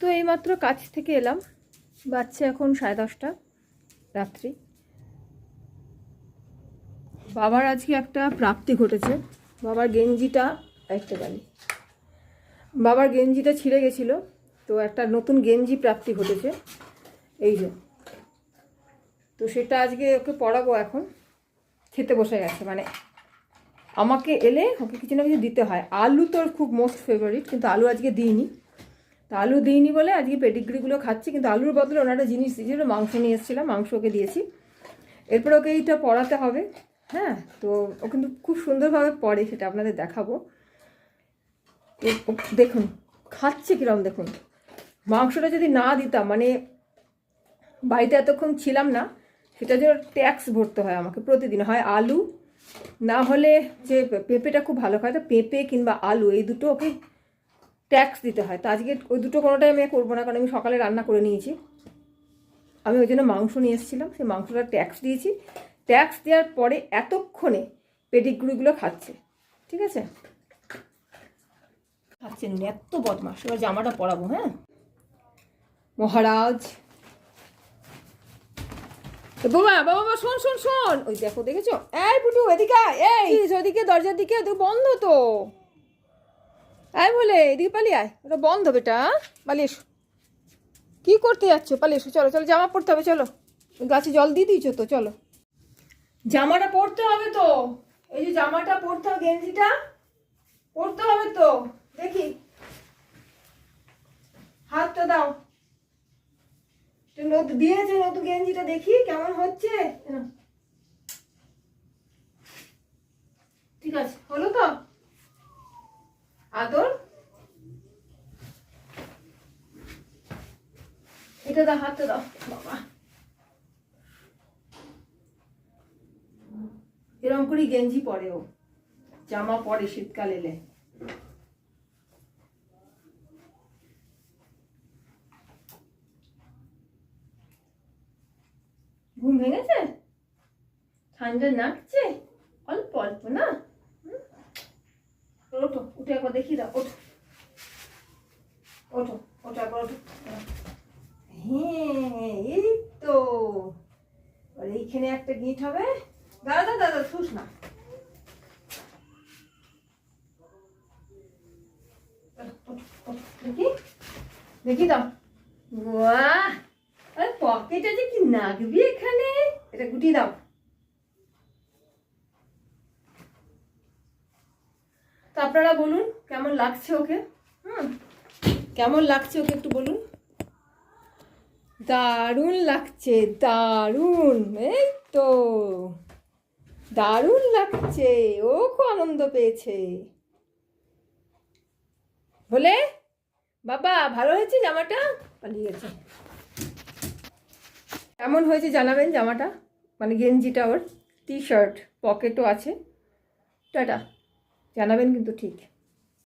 তো এইমাত্র কাজ থেকে এলাম। বাচ্চা এখন সাড়ে দশটা, রাত্রি। বাবার আজকে একটা প্রাপ্তি ঘটেছে। বাবার গেঞ্জিটা একটা গালি বাবার গেঞ্জিটা ছিঁড়ে গেছিল, তো একটা নতুন গেঞ্জি প্রাপ্তি ঘটেছে। এই যে। তো সেটা আজকে ওকে পড়াবো এখন। খেতে বসে গেছে মানে আমাকে এলে ওকে কিছু না কিছু দিতে হয়। আলু তোর খুব মোস্ট ফেভারিট কিন্তু আলু আজকে দিইনি। তো আলু দিইনি বলে আজকে পেডিগ্রিগুলো খাচ্ছি, কিন্তু আলুর বদলে ওনার জিনিস দিয়েছিল মাংস নিয়ে এসেছিলাম, মাংস ওকে দিয়েছি। এরপর ওকে এইটা পড়াতে হবে হ্যাঁ? তো ও কিন্তু খুব সুন্দরভাবে পড়ে, সেটা আপনাদের দেখাবো। দেখুন, খাচ্ছে কীরকম দেখুন। মাংসটা যদি না দিতাম মানে বাড়িতে এতক্ষণ ছিলাম না, সেটা জন্য ট্যাক্স ভরতে হয় আমাকে প্রতিদিন। হয় আলু, না হলে যে পেঁপেটা খুব ভালো খায়, তো পেঁপে কিংবা আলু, এই দুটো ওকে ট্যাক্স দিতে হয়। তো আজকে ওই দুটো কোনোটাই আমি করব না, কারণ আমি সকালে রান্না করে নিয়েছি। আমি ওই জন্য মাংস নিয়ে এসেছিলাম, সেই মাংসটা ট্যাক্স দিয়েছি। ট্যাক্স দেওয়ার পরে এতক্ষণে পেডিগ্রিগুলো খাচ্ছে, ঠিক আছে? খাচ্ছেন এত বদমাস এবার জামাটা পরাবো হ্যাঁ? মহারাজ। বাবা শোন শোন শোন। ওই দেখো, দেখেছ? এই, পুটু, এদিকে এই। ওদিকে, দরজার দিকে বন্ধ তো। আয় বলে, এদিকে পালিয়ে আয়। ওটা বন্ধ বেটা? পালিয়ে এসো। কী করতে যাচ্ছ? পালিয়ে এসো। চলো চলো, জামা পরতে হবে, চলো। গাছে জল দিয়ে দিয়েছ তো, চলো। জামাটা পরতে হবে তো। এই যে জামাটা পরতে হবে, গেঞ্জিটা। পরতে হবে তো। দেখি। হাতটা দাও। নতুন দিয়েছে নতুন গেঞ্জিটা দেখি, কেমন হচ্ছে। ঠিক আছে, হলো তো? আদর। এটা দাও হাতটা দাও, বাবা। এরকম করেই গেঞ্জি পরে ও। জামা পরে শীতকাল এলে। ঘুম ভেঙেছে? ঠান্ডা নাকছে অল্প অল্প, না? উঠে একবার দেখিয়ে দাও, ওঠো। ওঠো ওঠো, একবার ওঠো। হ্যাঁ এই তো। এইখানে একটা গিট হবে। দাদা দাদা শুস না। দেখি দেখি দাও। বাহ! পকেটে যে কি নাগবি এখানে? এটা গুটিয়ে দাও। আপনারা বলুন, কেমন লাগছে ওকে? হুম, কেমন লাগছে ওকে একটু বলুন? দারুণ লাগছে, দারুণ, এই তো। দারুণ লাগছে, ও খুব আনন্দ পেয়েছে। বলে, বাবা, ভালো হয়েছে জামাটা? পালিয়ে গেছে। কেমন হয়েছে জানাবেন জামাটা? মানে গেঞ্জিটা ওর টি শার্ট পকেটও আছে। টাটা। জানাবেন কিন্তু ঠিক